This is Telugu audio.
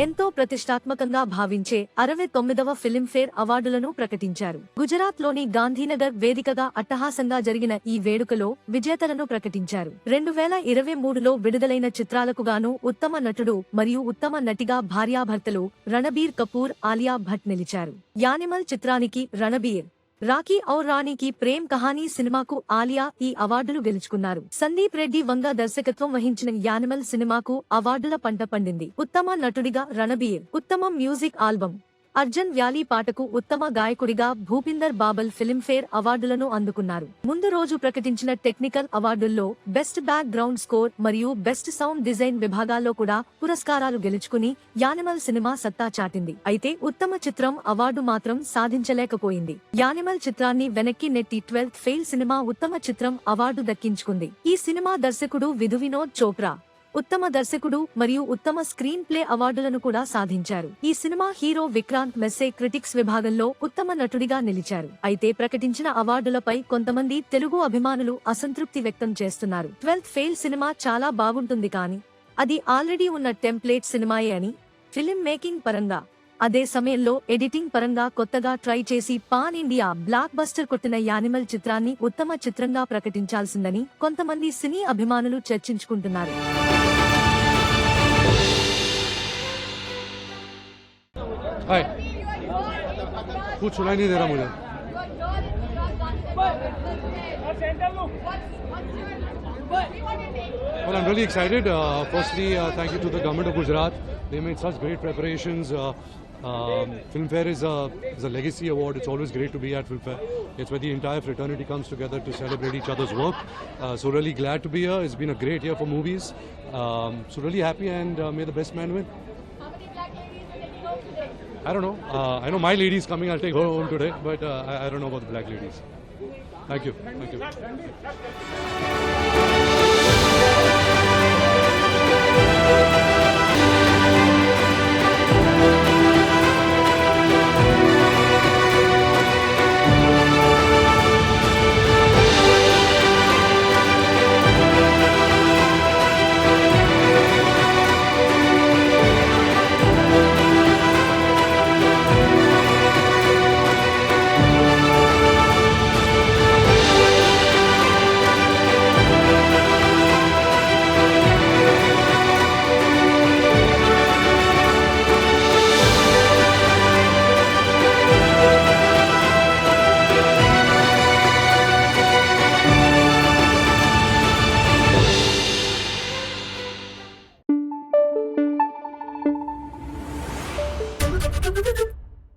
ఎంతో ప్రతిష్టాత్మకంగా భావించే అరవై తొమ్మిదవ ఫిలింఫేర్ అవార్డులను ప్రకటించారు. గుజరాత్లోని గాంధీనగర్ వేదికగా అట్టహాసంగా జరిగిన ఈ వేడుకలో విజేతలను ప్రకటించారు. రెండు వేల ఇరవై మూడులో విడుదలైన చిత్రాలకు గాను ఉత్తమ నటుడు మరియు ఉత్తమ నటిగా భార్యాభర్తలు రణబీర్ కపూర్ ఆలియా భట్ నిలిచారు. యానిమల్ చిత్రానికి రణబీర్ రాకీ ఔర్ రాణికి ప్రేమ్ కహానీ సినిమాకు ఆలియా ఈ అవార్డులు గెలుచుకున్నారు. సందీప్ రెడ్డి వంగ దర్శకత్వం వహించిన యానిమల్ సినిమాకు అవార్డుల పంట పండింది. ఉత్తమ నటుడిగా రణబీర్. ఉత్తమ మ్యూజిక్ ఆల్బం అర్జున్ వ్యాలీ పాటకు ఉత్తమ గాయకుడిగా భూపిందర్ బాబల్ ఫిలింఫేర్ అవార్డులను అందుకున్నారు. ముందు రోజు ప్రకటించిన టెక్నికల్ అవార్డుల్లో బెస్ట్ బ్యాక్ గ్రౌండ్ స్కోర్ మరియు బెస్ట్ సౌండ్ డిజైన్ విభాగాల్లో కూడా పురస్కారాలు గెలుచుకుని యానిమల్ సినిమా సత్తా చాటింది. అయితే ఉత్తమ చిత్రం అవార్డు మాత్రం సాధించలేకపోయింది. యానిమల్ చిత్రాన్ని వెనక్కి నెట్టి ట్వెల్త్ ఫెయిల్ సినిమా ఉత్తమ చిత్రం అవార్డు దక్కించుకుంది. ఈ సినిమా దర్శకుడు విధు వినోద్ చోప్రా. ఉత్తమ దర్శకుడు మరియు ఉత్తమ స్క్రీన్ ప్లే అవార్డులను కూడా సాధించారు. ఈ cinema hero Vikrant Massey critics విభాగంలో ఉత్తమ నటుడిగా నిలిచారు. అయితే ప్రకటించిన అవార్డులపై కొంతమంది తెలుగు అభిమానులు అసంతృప్తి వ్యక్తం చేస్తున్నారు. ట్వెల్త్ ఫెయిల్ సినిమా చాలా బాగుంటుంది కానీ అది ఆల్రెడీ ఉన్న టెంప్లేట్ సినిమాయే అని ఫిలిం మేకింగ్ పరంగా అదే సమయంలో ఎడిటింగ్ పరంగా కొత్తగా ట్రై చేసి పాన్ ఇండియా బ్లాక్ బస్టర్ కొట్టిన యానిమల్ చిత్రాన్ని ఉత్తమ చిత్రంగా ప్రకటించాల్సిందని కొంతమంది సినీ అభిమానులు చర్చించుకుంటున్నారు हाय कुछ सुनाई नहीं दे रहा मुझे Well, I'm really excited. Uh, firstly, uh, thank you to the government of Gujarat. They made such great preparations. Uh, um, Filmfare is a, is a legacy award. It's always great to be at Filmfare. It's where the entire fraternity comes together to celebrate each other's work. Uh, so really glad to be here. It's been a great year for movies. Um, so really happy and uh, may the best man win. I don't know. Uh, I know my lady's coming. I'll take her home today, but uh, I, I don't know about the black ladies. Thank you. Thank you.